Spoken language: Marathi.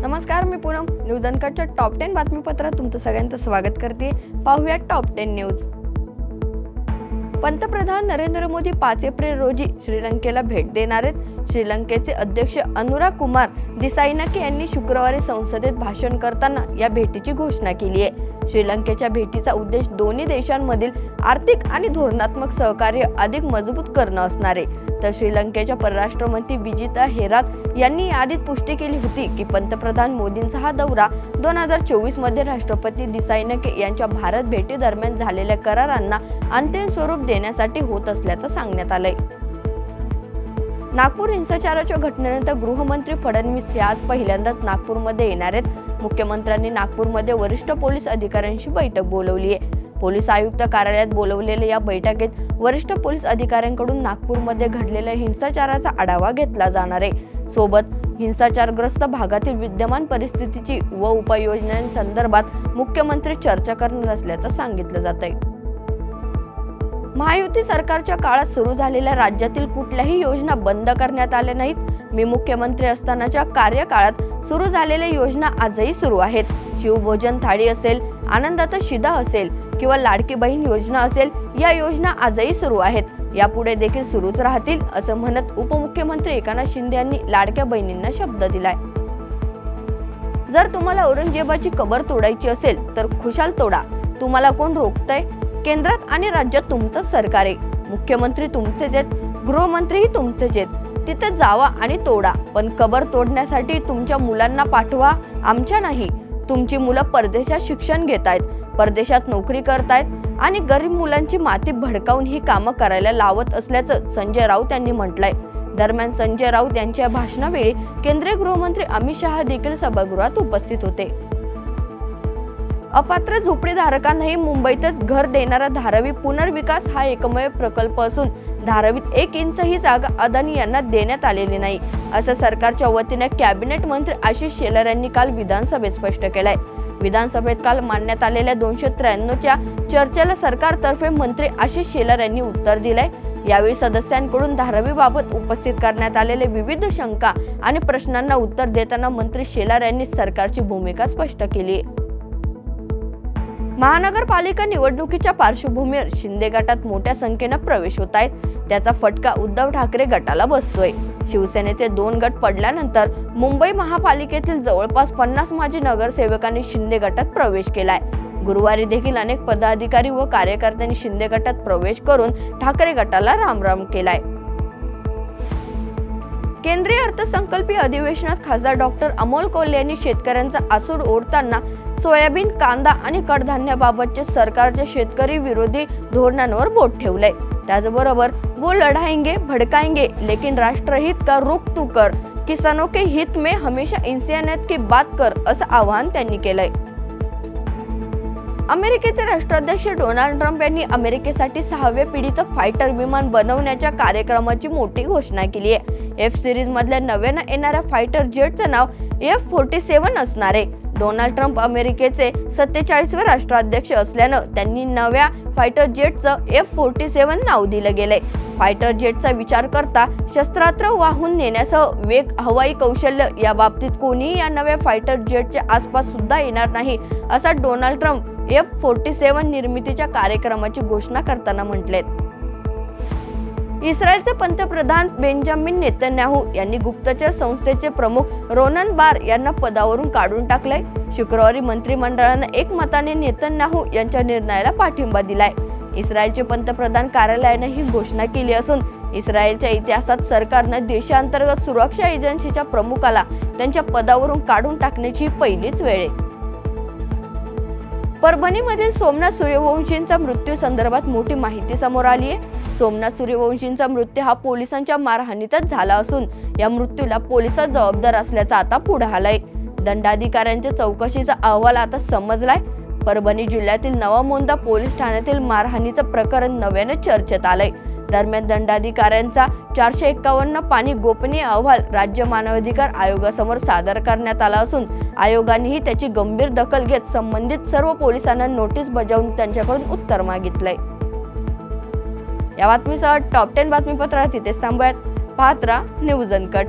नमस्कार मी पूनम. न्यूज अनकटच्या टॉप टेन बातमीपत्रात तुमचं सगळ्यांचं स्वागत करते. पाहूया टॉप टेन न्यूज पंतप्रधान नरेंद्र मोदी पाच एप्रिल रोजी श्रीलंकेला भेट देणार आहेत. श्रीलंकेचे अध्यक्ष अनुराग कुमार दिसाईनाके यांनी शुक्रवारी संसदेत भाषण करताना या भेटीची घोषणा केली आहे. श्रीलंकेच्या भेटीचा उद्देश दोन्ही देशांमधील आर्थिक आणि धोरणात्मक सहकार्य अधिक मजबूत करणं असणार. आहे तर श्रीलंकेच्या परराष्ट्र मंत्री विजिता हेरात यांनी यादीत पुष्टी केली होती की पंतप्रधान मोदींचा हा दौरा दोन हजार चोवीसमध्ये राष्ट्रपती दिसाईनके यांच्या भारत भेटी दरम्यान झालेल्या करारांना अंतिम स्वरूप देण्यासाठी होत असल्याचं सांगण्यात आलंय. नागपूर हिंसाचाराच्या घटनेनंतर गृहमंत्री फडणवीस हे आज पहिल्यांदाच नागपूरमध्ये येणार आहेत. मुख्यमंत्र्यांनी नागपूरमध्ये वरिष्ठ पोलीस अधिकाऱ्यांशी बैठक बोलवली आहे. पोलीस आयुक्त कार्यालयात बोलवलेल्या या बैठकीत वरिष्ठ पोलीस अधिकाऱ्यांकडून नागपूरमध्ये घडलेल्या हिंसाचाराचा आढावा घेतला जाणार आहे. सोबत हिंसाचारग्रस्त भागातील विद्यमान परिस्थितीची व उपाययोजनांसंदर्भात मुख्यमंत्री चर्चा करणार असल्याचं सांगितलं जात आहे महायुती सरकारच्या काळात सुरू झालेल्या राज्यातील कुठल्याही योजना बंद करण्यात आल्या नाहीत. मी मुख्यमंत्री असतानाच्या कार्यकाळात सुरू झालेल्या योजना आजही सुरू आहेत. शिवभोजन थाळी असेल आनंदाचा शिदा असेल किंवा लाडकी बहीण योजना असेल या योजना आजही सुरू आहेत. यापुढे देखील सुरूच राहतील असं म्हणत उपमुख्यमंत्री एकनाथ शिंदे यांनी लाडक्या बहिणींना शब्द दिलाय. जर तुम्हाला औरंगजेबाची कबर तोडायची असेल तर खुशाल तोडा. तुम्हाला कोण रोखतंय? केंद्रात आणि राज्यात तुमचंच सरकार आहे. मुख्यमंत्री तुमचेच आहेत गृहमंत्रीही तुमचेच आहेत तिथे जावा आणि तोडा. पण कबर तोडण्यासाठी तुमच्या मुलांना पाठवा आमच्या नाही. तुमची मुलं परदेशात शिक्षण घेत आहेत परदेशात नोकरी करतायत आणि गरीब मुलांची माती भडकावून ही कामं करायला लावत असल्याचं संजय राऊत यांनी म्हटलंय. दरम्यान संजय राऊत यांच्या भाषणावेळी केंद्रीय गृहमंत्री अमित शहा देखील सभागृहात उपस्थित होते. अपात्र झोपडीधारकांनाही मुंबईतच घर देणारा धारावी पुनर्विकास हा एकमेव प्रकल्प असून धारावीत एक इंचही जागा अदानी यांना देण्यात आलेली नाही. असं सरकारच्या वतीने कॅबिनेट मंत्री आशिष शेलार यांनी काल विधानसभेत स्पष्ट केलंय. विधानसभेत काल मांडण्यात आलेल्या दोनशे त्र्याण्णवच्या चर्चेला सरकारतर्फे मंत्री आशिष शेलार यांनी उत्तर दिलंय. यावेळी सदस्यांकडून धारावीबाबत उपस्थित करण्यात आलेले विविध शंका आणि प्रश्नांना उत्तर देताना मंत्री शेलार यांनी सरकारची भूमिका स्पष्ट केली. महानगरपालिका निवडणुकीच्या पार्श्वभूमीवर शिंदे गटात मोठ्या संख्येनं प्रवेश होत आहेत. त्याचा फटका उद्धव ठाकरे गटाला बसतोय. शिवसेनेचे दोन गट पडल्यानंतर मुंबई महापालिकेतील जवळपास पन्नास माजी नगरसेवकांनी शिंदे गटात प्रवेश केलाय. गुरुवारी देखील अनेक पदाधिकारी व कार्यकर्त्यांनी शिंदे गटात प्रवेश करून ठाकरे गटाला रामराम केलाय. केंद्रीय अर्थसंकल्पीय अधिवेशनात खासदार डॉक्टर अमोल कोल्हे यांनी शेतकऱ्यांचा आसूड ओढताना सोयाबीन कांदा आणि कडधान्याबाबतचे सरकारच्या शेतकरी विरोधी धोरणांवर बोट ठेवलंय. त्याचबरोबर वो लढाएंगे भडकाएंगे लेकिन राष्ट्रहित का रुख तू कर? किसानों के हित में हमेशा इंसानियत की बात कर असं आवाहन त्यांनी केलंय. अमेरिकेचे राष्ट्राध्यक्ष डोनाल्ड ट्रम्प यांनी अमेरिकेसाठी सहाव्या पिढीचं फायटर विमान बनवण्याच्या कार्यक्रमाची मोठी घोषणा केली आहे एफ सिरीज मधल्या नव्यानं येणाऱ्या फायटर जेटचं नाव एफ फोर्टी सेव्हन असणार आहे. डोनाल्ड ट्रम्प अमेरिकेचे सत्तेचाळीसवे राष्ट्राध्यक्ष असल्यानं त्यांनी नव्या फायटर जेटचं एफ फोर्टी सेवन नाव दिलं गेलंय. फायटर जेटचा विचार करता शस्त्रास्त्र वाहून नेण्यासह वेग हवाई कौशल्य या बाबतीत कोणीही या नव्या फायटर जेटच्या आसपास सुद्धा येणार नाही असा Donald Trump F forty seven निर्मितीच्या कार्यक्रमाची घोषणा करताना म्हटलेत. इस्रायलचे पंतप्रधान बेंजामिन नेतन्याहू यांनी गुप्तचर संस्थेचे प्रमुख रोनन बार यांना पदावरून काढून टाकलंय. शुक्रवारी मंत्रिमंडळानं एकमताने नेतन्याहू यांच्या निर्णयाला पाठिंबा दिलाय. इस्रायलचे पंतप्रधान कार्यालयानं ही घोषणा केली असून इस्रायलच्या इतिहासात सरकारनं देशांतर्गत सुरक्षा एजन्सीच्या प्रमुखाला त्यांच्या पदावरून काढून टाकण्याची ही पहिलीच वेळ आहे. परभणीमधील सोमनाथ सूर्यवंशींचा मृत्यू संदर्भात मोठी माहिती समोर आली आहे सोमनाथ सूर्यवंशींचा मृत्यू हा पोलिसांच्या मारहाणीतच झाला असून या मृत्यूला पोलिसात जबाबदार असल्याचा आता पुढे आलाय. दंडाधिकाऱ्यांच्या चौकशीचा अहवाल आता समजलाय. परभणी जिल्ह्यातील नवामोंदा पोलीस ठाण्यातील मारहाणीचं प्रकरण नव्याने चर्चेत आलंय. दरम्यान दंडाधिकाऱ्यांचा चारशे एक्कावन्न पाणी गोपनीय अहवाल राज्य मानवाधिकार आयोगासमोर सादर करण्यात आला असून आयोगानेही त्याची गंभीर दखल घेत संबंधित सर्व पोलिसांना नोटीस बजावून त्यांच्याकडून उत्तर मागितलंय. या बातमीसह टॉप टेन बातमीपत्रात तिथेच थांबूयात. पाहत राहा न्यूज अनकट